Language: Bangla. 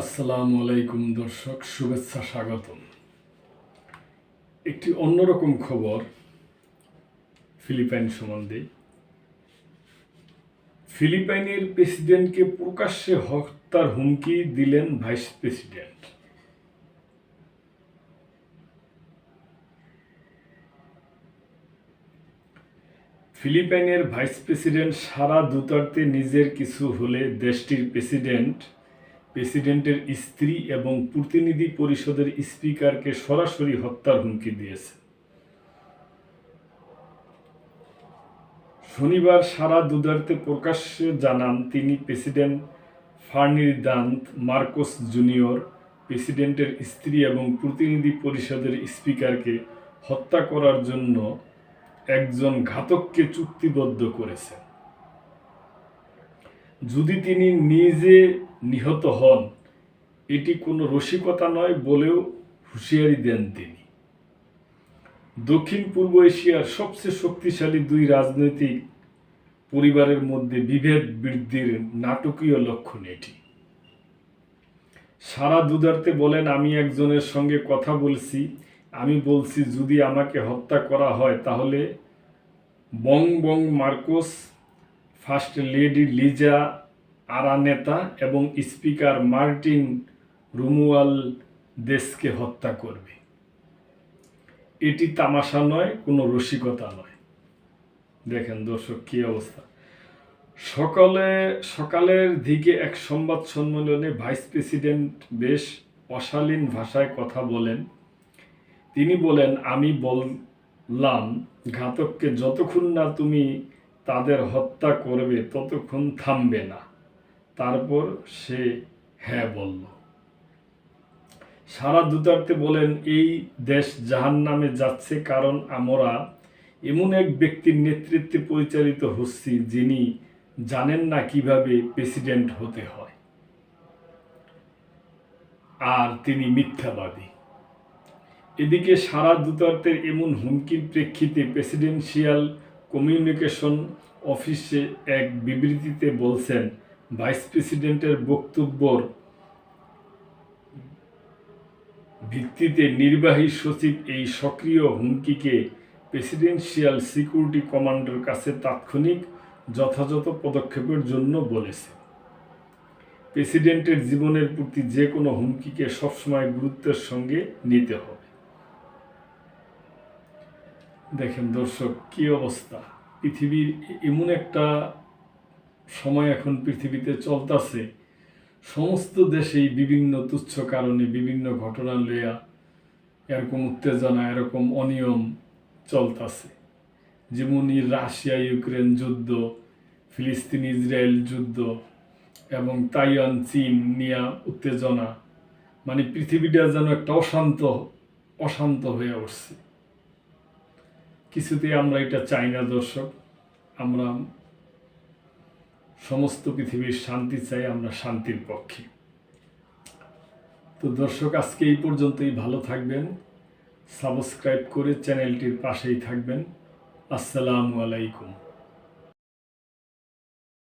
আসসালামু আলাইকুম দর্শক, শুভেচ্ছা স্বাগতম। একটি অন্যরকম খবর ফিলিপাইন সম্বন্ধে। ফিলিপাইনের প্রেসিডেন্টকে প্রকাশ্যে হত্যার হুমকি দিলেন ভাইস প্রেসিডেন্ট। ফিলিপাইনের ভাইস প্রেসিডেন্ট সারা দুতার্তে নিজের কিছু হলে দেশটির প্রেসিডেন্ট প্রেসিডেন্টের স্ত্রী এবং প্রতিনিধি পরিষদের স্পিকারকে সরাসরি হত্যার হুমকি দিয়েছে। শনিবার সারা দুদার্তে প্রকাশ্যে জানান তিনি প্রেসিডেন্ট ফার্নিদান্ত মার্কোস জুনিয়র, প্রেসিডেন্টের স্ত্রী এবং প্রতিনিধি পরিষদের স্পিকারকে হত্যা করার জন্য একজন ঘাতককে চুক্তিবদ্ধ করেছেন। যদি তিনি নিজে নিহত হন, এটি কোনো রসিকতা নয় বলেও হুঁশিয়ারি দেন তিনি। দক্ষিণ পূর্ব এশিয়ার সবচেয়ে শক্তিশালী দুই রাজনৈতিক পরিবারের মধ্যে বিভেদ বৃদ্ধির নাটকীয় লক্ষণ এটি। সারা দুদার্তে বলেন, আমি একজনের সঙ্গে কথা বলছি। আমি বলছি, যদি আমাকে হত্যা করা হয়, তাহলে Bongbong Marcos first lady Liza Araneta এবং স্পিকার মার্টিন রুমুয়াল দেশকে হত্যা করবে। এটি তামাশা নয়, কোনো রসিকতা নয়। দেখেন দর্শক, কি অবস্থা। সকালে, সকালের দিকে এক সংবাদ সম্মেলনে ভাইস প্রেসিডেন্ট বেশ অশালীন ভাষায় কথা বলেন। তিনি বলেন, আমি বললাম, ঘাতককে যতক্ষণ না তুমি তাদের হত্যা করবে, ততক্ষণ থামবে না। তারপর সে হ্যাঁ বলল। সারা দুতার্তে বলেন, এই দেশ জাহান নামে যাচ্ছে কারণ আমরা এমন এক ব্যক্তির নেতৃত্বে পরিচালিত হচ্ছি যিনি জানেন না কীভাবে প্রেসিডেন্ট হতে হয়। আর তিনি মিথ্যাবাদী। এদিকে সারা দূতার্থের এমন হুমকির প্রেক্ষিতে প্রেসিডেন্সিয়াল কমিউনিকেশন অফিসে এক বিবৃতিতে বলছেন, ভাইস প্রেসিডেন্টের বক্তব্যর ভিত্তিতে নির্বাহী সচিব এই সক্রিয় হুমকিকে প্রেসিডেন্সিয়াল সিকিউরিটি কমান্ডের কাছে তাৎক্ষণিক যথাযথ পদক্ষেপের জন্য বলেছে। প্রেসিডেন্টের জীবনের প্রতি যে কোনো হুমকিকে সবসময় গুরুত্বের সঙ্গে নিতে হবে। দেখেন দর্শক, কি অবস্থা? পৃথিবীর এমন একটা সময় এখন পৃথিবীতে চলতেছে। সমস্ত দেশেই বিভিন্ন তুচ্ছ কারণে বিভিন্ন ঘটনা লইয়া এরকম উত্তেজনা, এরকম অনিয়ম চলতেছে। যেমন রাশিয়া, ইউক্রেন যুদ্ধ, ফিলিস্তিন, ইসরায়েল যুদ্ধ এবং তাইওয়ান, চীন নিয়া উত্তেজনা। মানে পৃথিবীটা যেন একটা অশান্ত অশান্ত হয়ে উঠছে। কিছুতে আমরা এটা চাই না, দর্শক। আমরা সমস্ত পৃথিবীর শান্তি চাই, আমরা শান্তির পক্ষে। তো দর্শক, আজকে এই পর্যন্তই। ভালো থাকবেন। সাবস্ক্রাইব করে চ্যানেলটির পাশেই থাকবেন। আসসালামু আলাইকুম।